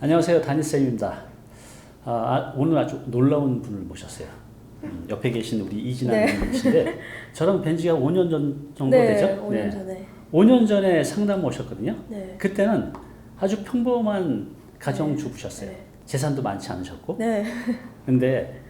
안녕하세요. 담임쌤입니다. 아, 아, 오늘 아주 놀라운 분을 모셨어요. 음, 옆에 계신 우리 이진아 씨인데 저랑 뵌 지가 5년 전 정도 네, 되죠? 5년 전에. 5년 전에 상담 오셨거든요. 네. 그때는 아주 평범한 가정 네. 주부셨어요. 네. 재산도 많지 않으셨고. 네. 근데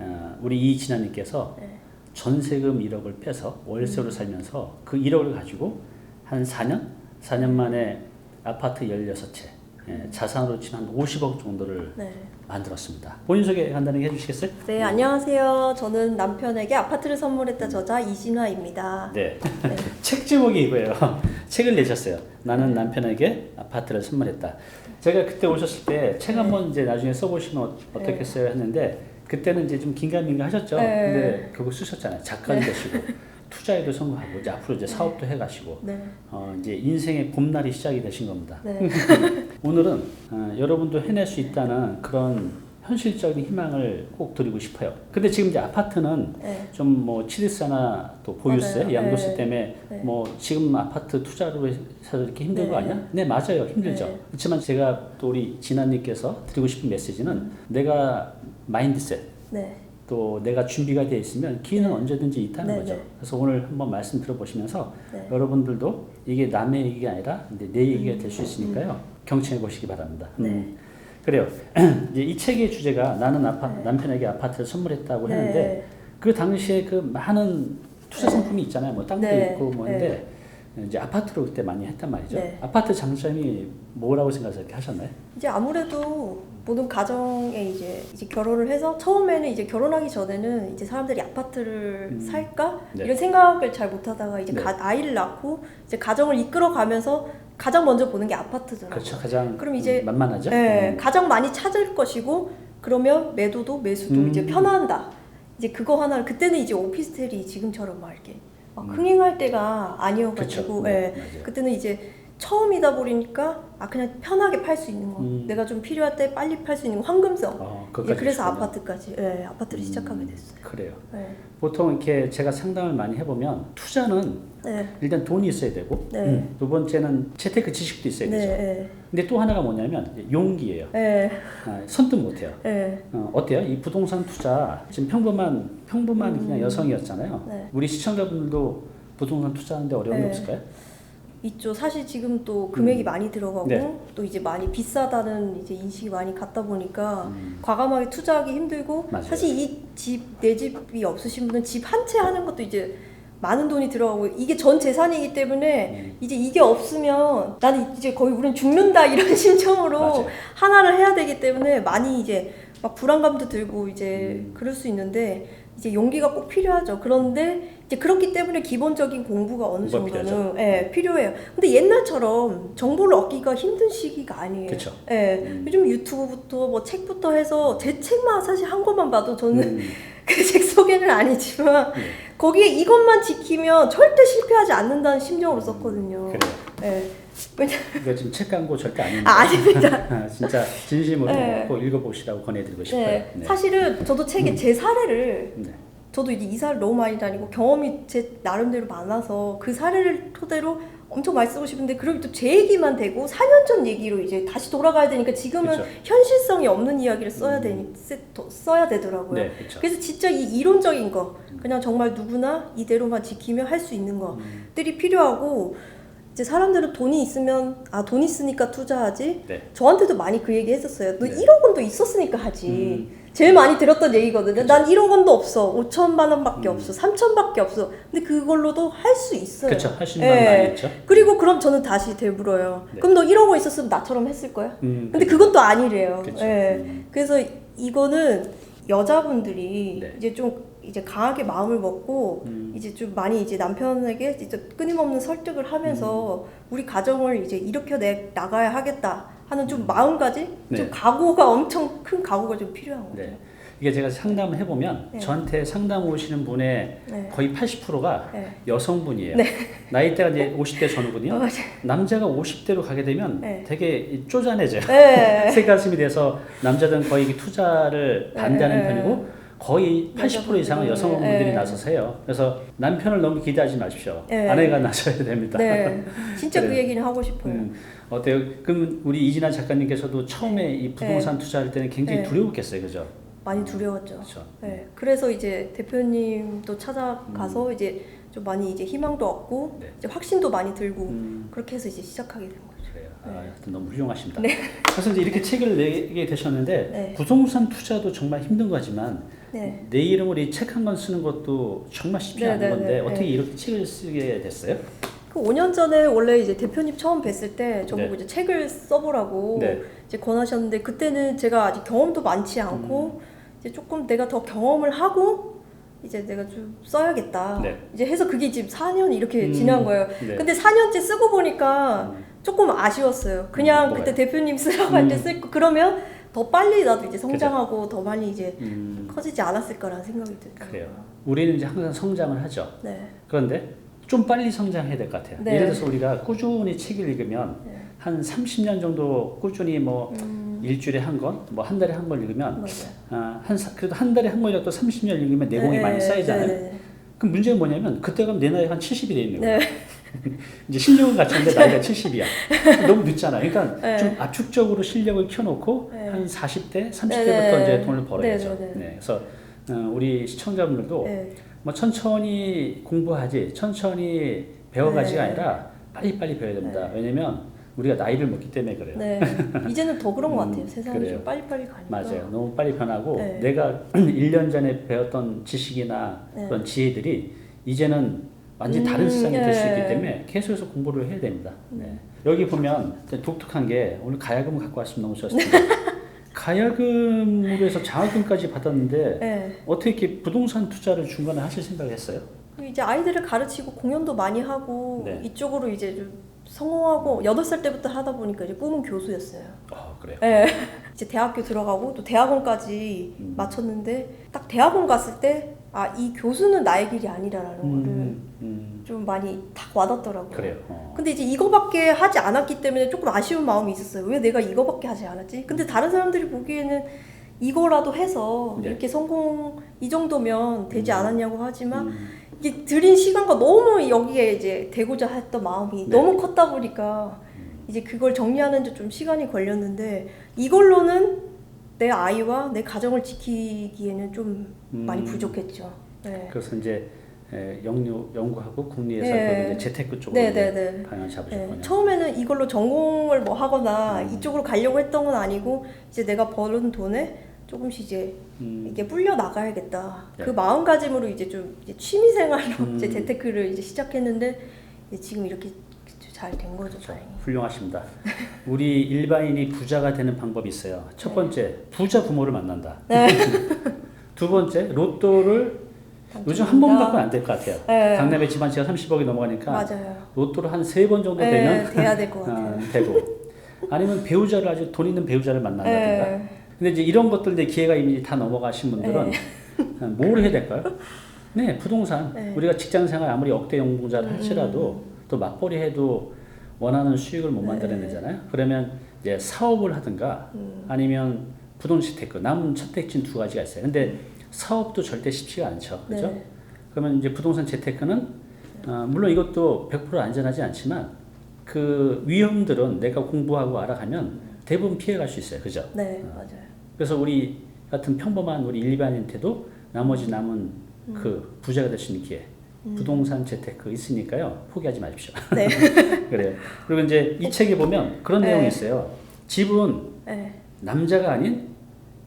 어, 우리 이진아님께서 네. 전세금 1억을 빼서 월세로 음. 살면서 그 1억을 가지고 한 4년? 4년 만에 아파트 16채, 예, 자산으로 치면 한 50억 정도를 네. 만들었습니다. 본인 소개 간단하게 해주시겠어요? 네, 안녕하세요. 저는 남편에게 아파트를 선물했다 저자 이진화입니다. 네. 네. 책 제목이 이거예요. 책을 내셨어요. 나는 남편에게 아파트를 선물했다. 제가 그때 오셨을 때 책 한번 이제 나중에 써보시면 어- 어떻겠어요 했는데 그때는 이제 좀 긴가민가 하셨죠. 네. 근데 그거 쓰셨잖아요. 작가도 되시고 투자에도 성공하고 이제 앞으로 이제 사업도 해가시고 네. 어, 이제 인생의 봄날이 시작이 되신 겁니다. 네. 오늘은 어, 여러분도 해낼 수 있다는 그런 현실적인 희망을 꼭 드리고 싶어요. 근데 지금 이제 아파트는 네. 좀뭐 치르세나 또 보유세, 맞아요. 양도세 네. 때문에 네. 뭐 지금 아파트 투자로 해서 이렇게 힘든 거 네. 아니야? 네 맞아요 힘들죠. 네. 그렇지만 제가 또 우리 진아님께서 드리고 싶은 메시지는 음. 내가 마인드셋 네. 또 내가 준비가 되어 있으면 기회는 언제든지 있다는 네, 거죠. 네. 그래서 오늘 한번 말씀 들어보시면서 네. 여러분들도 이게 남의 얘기가 아니라 내 얘기가 될수 음. 있으니까요. 경청해 보시기 바랍니다. 네. 음. 그래요. 이제 이 책의 주제가 나는 아파, 네. 남편에게 아파트를 선물했다고 네. 했는데 그 당시에 그 많은 투자 상품이 있잖아요. 뭐 땅도 네. 있고 뭐인데 이제 아파트로 그때 많이 했단 말이죠. 네. 아파트 장점이 뭐라고 생각해서 이렇게 하셨나요? 이제 아무래도 모든 가정에 이제 이제 결혼을 해서 처음에는 이제 결혼하기 전에는 이제 사람들이 아파트를 음. 살까 네. 이런 생각을 잘 못하다가 이제 네. 가- 아이를 낳고 이제 가정을 이끌어가면서 가장 먼저 보는 게 아파트더라고요. 그렇죠. 가장 그럼 이제 만만하죠. 네, 음. 가장 많이 찾을 것이고 그러면 매도도 매수도 음. 이제 편한다. 이제 그거 하나 그때는 이제 오피스텔이 지금처럼 막 이렇게 막 음. 흥행할 때가 아니어가지고. 네, 예. 맞아요. 그때는 이제 처음이다 보니까 아 그냥 편하게 팔 수 있는 거 음. 내가 좀 필요할 때 빨리 팔 수 있는 거 황금성 어, 이제 그것까지 그래서 하시군요. 아파트까지 예, 아파트를 음, 시작하게 됐어요. 그래요. 네. 보통 이렇게 제가 상담을 많이 해보면 투자는 네. 일단 돈이 있어야 되고 네. 음, 두 번째는 재테크 지식도 있어야 네. 되죠. 네. 근데 또 하나가 뭐냐면 용기예요. 네. 아, 선뜻 못해요. 네. 어, 어때요? 이 부동산 투자 지금 평범한 평범한 그냥 음. 여성이었잖아요. 네. 우리 시청자분들도 부동산 투자하는데 어려움이 네. 없을까요? 있죠. 사실 지금 또 금액이 음. 많이 들어가고 네. 또 이제 많이 비싸다는 이제 인식이 많이 갔다 보니까 음. 과감하게 투자하기 힘들고 맞아요. 사실 이 집 내 집이 없으신 분은 집 한 채 하는 것도 이제 많은 돈이 들어가고 이게 전 재산이기 때문에 음. 이제 이게 없으면 나는 이제 거의 우린 죽는다 이런 심정으로 맞아요. 하나를 해야 되기 때문에 많이 이제 막 불안감도 들고 이제 음. 그럴 수 있는데 이제 용기가 꼭 필요하죠. 그런데 이제 그렇기 때문에 기본적인 공부가 어느 정도는 예, 필요해요. 근데 옛날처럼 정보를 얻기가 힘든 시기가 아니에요. 그쵸. 예, 음. 요즘 유튜브부터 뭐 책부터 해서 제 책만 사실 한 권만 봐도 저는 음, 그책 소개는 아니지만 네. 거기에 이것만 지키면 절대 실패하지 않는다는 심정으로 썼거든요. 그래요. 예. 왜냐 이거 지금 책 광고 절대 아닙니다. 아, 아닙니다. 아, 진짜 진심으로 네. 꼭 읽어보시라고 권해드리고 싶어요. 네, 네. 사실은 저도 책에 제 사례를 네. 저도 이제 이사를 너무 많이 다니고 경험이 제 나름대로 많아서 그 사례를 토대로 엄청 많이 쓰고 싶은데 그럼 또 제 얘기만 되고 4년 전 얘기로 이제 다시 돌아가야 되니까 지금은 그쵸. 현실성이 없는 이야기를 써야 음. 되니 써야 되더라고요. 네. 그래서 진짜 이 이론적인 거 그냥 정말 누구나 이대로만 지키면 할수 있는 음, 것들이 필요하고 이제 사람들은 돈이 있으면 아 돈 있으니까 투자하지 네. 저한테도 많이 그 얘기 했었어요. 너 네. 1억 원도 있었으니까 하지. 음. 제일 많이 들었던 얘기거든요. 그쵸. 난 1억 원도 없어. 5천만 원밖에 음. 없어. 3천밖에 없어. 근데 그걸로도 할 수 있어요. 그렇죠. 하시는 예. 분 많이 있죠. 그리고 그럼 저는 다시 되물어요. 네. 그럼 너 1억 원 있었으면 나처럼 했을 거야? 음, 근데 그렇죠. 그것도 아니래요. 그렇죠. 예. 음. 그래서 이거는 여자분들이 네. 이제 좀 이제 강하게 마음을 먹고 음. 이제 좀 많이 이제 남편에게 이제 끊임없는 설득을 하면서 음. 우리 가정을 이제 일으켜 내 나가야 하겠다 하는 좀 마음가짐, 네. 좀 각오가 엄청 큰 각오가 좀 필요한 거죠. 네. 이게 제가 상담을 해보면 네. 저한테 상담 오시는 분의 네. 거의 80%가 네. 여성분이에요. 네. 나이대가 이제 50대 전후군요. 어. 남자가 50대로 가게 되면 네. 되게 쪼잔해져요. 네. 새가슴이 돼서 남자들은 거의 이 투자를 반대하는 네. 편이고 거의 80% 이상은 여자분들이, 여성분들이 네. 나서서 해요. 그래서 남편을 너무 기대하지 마십시오. 네. 아내가 나서야 됩니다. 네, 진짜 그. 얘기는 하고 싶어요. 음, 어때요? 그럼 우리 이진아 작가님께서도 처음에 이 부동산 투자할 때는 굉장히 네. 두려웠겠어요, 그죠? 많이 두려웠죠. 그렇죠. 네, 그래서 이제 대표님도 찾아가서 이제 좀 많이 이제 희망도 얻고 네. 이제 확신도 많이 들고 음, 그렇게 해서 이제 시작하게 된 거죠. 그래요. 아, 네. 하여튼 너무 훌륭하십니다. 그래서 이제 이렇게 책을 내게 되셨는데 네. 부동산 투자도 정말 힘든 거지만 네. 내 이름으로 이 책 한 권 쓰는 것도 정말 쉽지 네, 않은 네, 건데 네, 어떻게 네. 이렇게 책을 쓰게 됐어요? 그 5년 전에 원래 이제 대표님 처음 뵀을 때 저보고 네. 이제 책을 써보라고 네. 이제 권하셨는데 그때는 제가 아직 경험도 많지 않고 음. 이제 조금 내가 더 경험을 하고 이제 내가 좀 써야겠다. 네. 이제 해서 그게 지금 4년 이렇게 음, 지난 거예요. 네. 근데 4년째 쓰고 보니까 음, 조금 아쉬웠어요. 그냥 음, 뭐가요? 그때 대표님 쓰라고 할 때 음. 쓸 그러면 더 빨리 나도 이제 성장하고 더 많이 이제 음, 커지지 않았을까라는 생각이 들어요. 그래요. 우리는 이제 항상 성장을 하죠. 네. 그런데 좀 빨리 성장해야 될 것 같아요. 네. 예를 들어서 우리가 꾸준히 책을 읽으면 네. 한 30년 정도 꾸준히 뭐 음, 일주일에 한 권, 뭐 한 달에 한 권 읽으면 맞아요. 아, 한 사- 그래도 한 달에 한 권이라도 30년 읽으면 내공이 네, 많이 쌓이잖아요. 네, 네, 그럼 문제가 뭐냐면 그때 가면 내 나이 한 70이 돼 있는 거예요. 네. 이제 실력은 갖췄는데 나이가 70이야. 너무 늦잖아. 그러니까 네. 좀 압축적으로 실력을 켜놓고 네. 한 40대, 30대부터 네, 네. 이제 돈을 벌어야죠. 네, 네, 네. 그래서 어, 우리 시청자분들도 네. 뭐 천천히 공부하지, 천천히 배워가지가 네. 아니라 빨리빨리 배워야 됩니다. 왜냐면 우리가 나이를 먹기 때문에 그래요. 네. 이제는 더 그런 것 음, 같아요. 세상이 그래요. 좀 빨리빨리 가니까. 맞아요. 너무 빨리 변하고 네. 내가 1년 전에 배웠던 지식이나 네. 그런 지혜들이 이제는 완전히 다른 음, 세상이 될수 네. 있기 때문에 계속해서 공부를 해야 됩니다. 네. 여기 보면 독특한 게 오늘 가야금을 갖고 왔으면 너무 텐데 가야금으로 해서 장학금까지 받았는데 네. 어떻게 이렇게 부동산 투자를 중간에 하실 생각을 했어요? 그리고 이제 아이들을 가르치고 공연도 많이 하고 네. 이쪽으로 이제 좀 성공하고 여덟 살 때부터 하다 보니까 이제 꿈은 교수였어요. 어, 그래요. 네. 이제 대학교 들어가고 또 대학원까지 음. 마쳤는데 딱 대학원 갔을 때 아 이 교수는 나의 길이 아니라라는 거를 음, 음, 좀 많이 탁 와닿더라고요. 그래요. 어. 근데 이제 이거밖에 하지 않았기 때문에 조금 아쉬운 마음이 있었어요. 왜 내가 이거밖에 하지 않았지? 근데 다른 사람들이 보기에는 이거라도 해서 네. 이렇게 성공 이 정도면 되지 음. 않았냐고 하지만 음, 이게 들인 시간과 너무 여기에 이제 되고자 했던 마음이 네. 너무 컸다 보니까 이제 그걸 정리하는 데 좀 시간이 걸렸는데 이걸로는 내 아이와 내 가정을 지키기에는 좀 많이 음. 부족했죠. 네. 그래서 이제 에, 영유 연구하고 국리에서 네. 이제 재테크 쪽으로 네, 이제 네, 네. 방향을 잡으셨군요. 네, 처음에는 이걸로 전공을 뭐 하거나 음. 이쪽으로 가려고 했던 건 아니고 이제 내가 버는 돈에 조금씩 이제 음, 이게 불려 나가야겠다. 네. 그 마음가짐으로 이제 좀 이제 취미 생활로 음. 이제 재테크를 이제 시작했는데 이제 지금 이렇게 잘 된 거죠. 다행히. 훌륭하십니다. 우리 일반인이 부자가 되는 방법이 있어요. 첫 네. 번째, 부자 부모를 만난다. 두 번째, 로또를 요즘 한 번 받고는 안 될 것 같아요. 네. 강남의 집안치가 30억이 넘어가니까 맞아요. 로또를 한 세 번 정도 네, 되면 돼야 될 것 같아요. 어, 되고 아니면 배우자를 아주 돈 있는 배우자를 만난다든가. 네. 근데 이제 이런 것들 이제 기회가 이미 다 넘어가신 분들은 어, 뭘 해야 될까요? 네, 부동산. 네. 우리가 직장 생활 아무리 억대 연봉자를 음. 할지라도 또 맞벌이 해도 원하는 수익을 못 네. 만들어내잖아요. 그러면 이제 사업을 하든가 음. 아니면 부동산 테크 남은 선택지는 두 가지가 있어요. 근데 사업도 절대 쉽지가 않죠. 그죠? 네. 그러면 이제 부동산 재테크는 어, 물론 이것도 100% 안전하지 않지만 그 위험들은 내가 공부하고 알아가면 대부분 피해갈 수 있어요. 그죠? 네, 맞아요. 그래서 우리 같은 평범한 우리 일반인한테도 나머지 남은 그 부자가 될 수 있는 기회 부동산 재테크 있으니까요 포기하지 마십시오. 네. 그래요. 그리고 이제 이 책에 보면 그런 네. 내용이 있어요. 집은 네. 남자가 아닌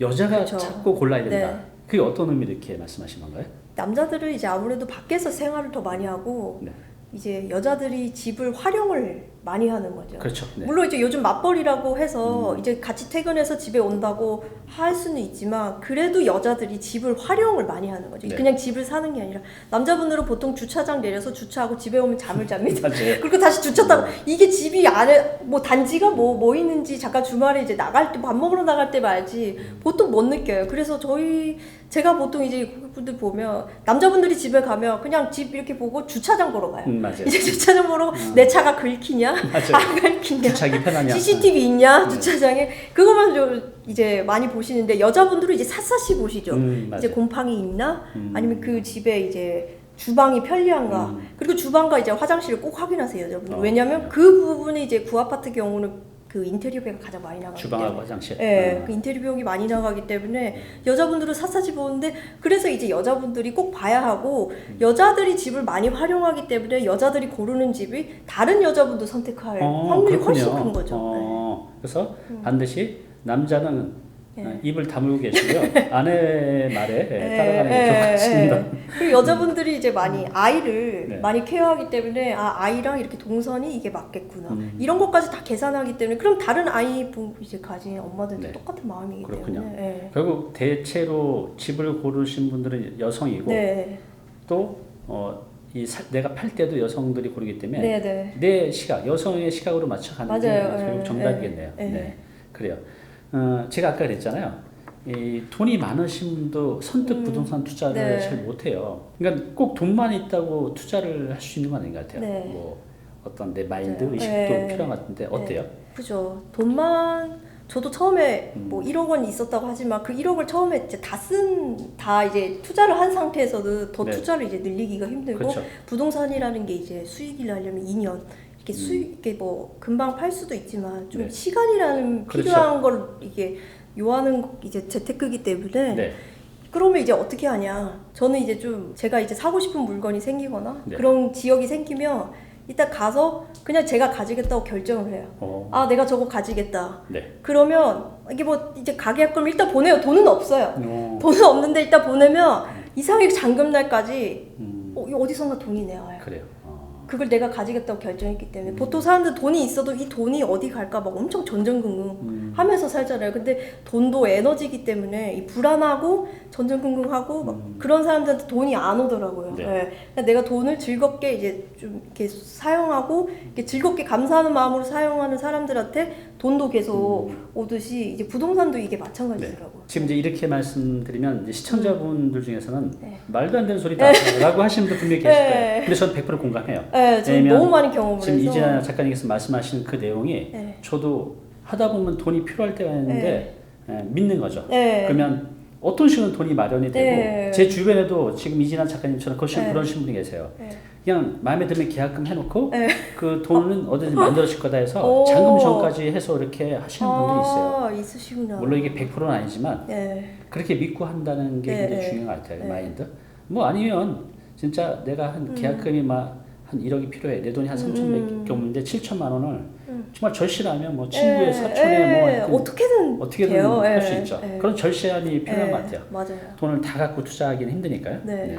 여자가 그렇죠. 찾고 골라야 된다. 네. 그게 어떤 의미로 이렇게 말씀하신 건가요? 남자들은 이제 아무래도 밖에서 생활을 더 많이 하고 네. 이제 여자들이 집을 활용을 많이 하는 거죠. 그렇죠. 네. 물론 이제 요즘 맞벌이라고 해서 음. 이제 같이 퇴근해서 집에 온다고 할 수는 있지만 그래도 여자들이 집을 활용을 많이 하는 거죠. 네. 그냥 집을 사는 게 아니라 남자분들은 보통 주차장 내려서 주차하고 집에 오면 잠을 잡니다. 그리고 다시 주차 타고 이게 집이 안에 뭐 단지가 뭐뭐 있는지 잠깐 주말에 이제 나갈 때 밥 먹으러 나갈 때 말지 보통 못 느껴요. 그래서 저희 제가 보통 이제 고객분들 보면 남자분들이 집에 가면 그냥 집 이렇게 보고 주차장 보러 가요. 음, 맞아요. 이제 주차장 보러 내 차가 긁히냐. 안 가르치냐? 주차기 편하냐. CCTV 있냐? 네. 주차장에 그것만 좀 이제 많이 보시는데 여자분들은 이제 샅샅이 보시죠. 음, 맞아요. 이제 곰팡이 있나? 음. 아니면 그 집에 이제 주방이 편리한가? 음. 그리고 주방과 이제 화장실을 꼭 확인하세요, 여자분들. 어, 왜냐면 네. 그 부분이 이제 구아파트 경우는 그 인테리어 비가 가장 많이 나가기 주방하고 때문에. 화장실. 예, 어. 그 인테리어 비용이 많이 나가기 때문에 여자분들은 샅샅이 보는데 그래서 이제 여자분들이 꼭 봐야 하고 음. 여자들이 집을 많이 활용하기 때문에 여자들이 고르는 집이 다른 여자분도 선택할 어, 확률이 그렇군요. 훨씬 큰 거죠. 네. 어, 그래서 반드시 남자는 예. 어, 입을 다물고 계시고요. 아내 말에 예, 따라가는 게 예. 예. 그리고 여자분들이 이제 많이 아이를 네. 많이 케어하기 때문에 아 아이랑 이렇게 동선이 이게 맞겠구나 음. 이런 것까지 다 계산하기 때문에 그럼 다른 아이 부 이제 가진 엄마들도 네. 똑같은 마음이기 그렇군요. 때문에 예. 결국 대체로 집을 고르신 분들은 여성이고 네, 또 어, 이 사- 내가 팔 때도 여성들이 고르기 때문에 네, 네. 내 시각, 여성의 시각으로 맞춰가는 게 맞아요. 결국 예, 정답이겠네요. 예, 예. 네, 그래요. 어, 제가 아까 그랬잖아요. 이 돈이 많으신 분도 선뜻 음, 부동산 투자를 네. 잘 못해요. 그러니까 꼭 돈만 있다고 투자를 할 수 있는 건 아닌 것 같아요. 네. 뭐 어떤 내 마인드 맞아요. 의식도 네. 필요한 것 같은데 어때요? 그죠. 돈만 저도 처음에 음. 뭐 1억 원 있었다고 하지만 그 1억을 처음에 이제 다 쓴 다 이제 투자를 한 상태에서도 더 네. 투자를 이제 늘리기가 힘들고 그렇죠. 부동산이라는 게 이제 수익을 내려면 2년 이렇게 수익 이게 뭐 금방 팔 수도 있지만 좀 음. 네. 시간이라는 그렇죠. 필요한 걸 이게 요하는 이제 재테크기 때문에 네. 그러면 이제 어떻게 하냐? 저는 이제 좀 제가 이제 사고 싶은 물건이 생기거나 네. 그런 지역이 생기면 일단 가서 그냥 제가 가지겠다고 결정을 해요. 어, 아 내가 저거 가지겠다. 네. 그러면 이게 뭐 이제 가계약 그럼 일단 보내요. 돈은 없어요. 어, 돈은 없는데 일단 보내면 이상하게 잔금 날까지 음, 어, 이거 어디선가 돈이 내와요. 그래요. 어, 그걸 내가 가지겠다고 결정했기 음. 때문에 보통 사람들 돈이 있어도 이 돈이 어디 갈까 막 엄청 전전긍긍 음, 하면서 살잖아요. 근데 돈도 에너지기 때문에 이 불안하고 전전긍긍하고 막 음. 그런 사람들한테 돈이 안 오더라고요. 네. 예. 그러니까 내가 돈을 즐겁게 이제 좀 이렇게 사용하고 이렇게 즐겁게 감사하는 마음으로 사용하는 사람들한테 돈도 계속 오듯이 이제 부동산도 이게 마찬가지더라고요. 지금 이제 이렇게 말씀드리면 이제 시청자분들 중에서는 네. 말도 안 되는 소리다라고 하시는 분들 분명히 계실 네. 거예요. 근데 저는 100% 공감해요. 네, 저는 왜냐면 너무 많이 경험을 지금 해서 이진아 작가님께서 말씀하신 그 내용이 네. 저도 하다 보면 돈이 필요할 때가 있는데 예, 믿는 거죠. 네. 그러면 어떤 식으로 돈이 마련이 되고 네. 제 주변에도 지금 이진아 작가님처럼 그러신, 네. 그러신 분이 계세요. 네. 그냥 마음에 들면 계약금 해놓고 네. 그 돈은 어디든 만들어질 거다 해서 오. 잔금 전까지 해서 이렇게 하시는 분들이 있어요. 아, 있으시구나. 물론 이게 100%는 아니지만 네. 그렇게 믿고 한다는 게 네, 굉장히 네. 중요한 것 같아요. 네. 마인드. 뭐 아니면 진짜 내가 한 음. 계약금이 막 한 1억이 필요해. 내 돈이 한 3천 음. 몇개 없는데 7천만 원을 음. 정말 절실하면 뭐 친구의 예, 사촌에 예, 뭐 어떻게든 어떻게든 돼요. 할수 예, 있죠. 예. 그런 절실함이 필요한 예, 것 같아요. 맞아요. 돈을 다 갖고 투자하기는 힘드니까요. 네. 네,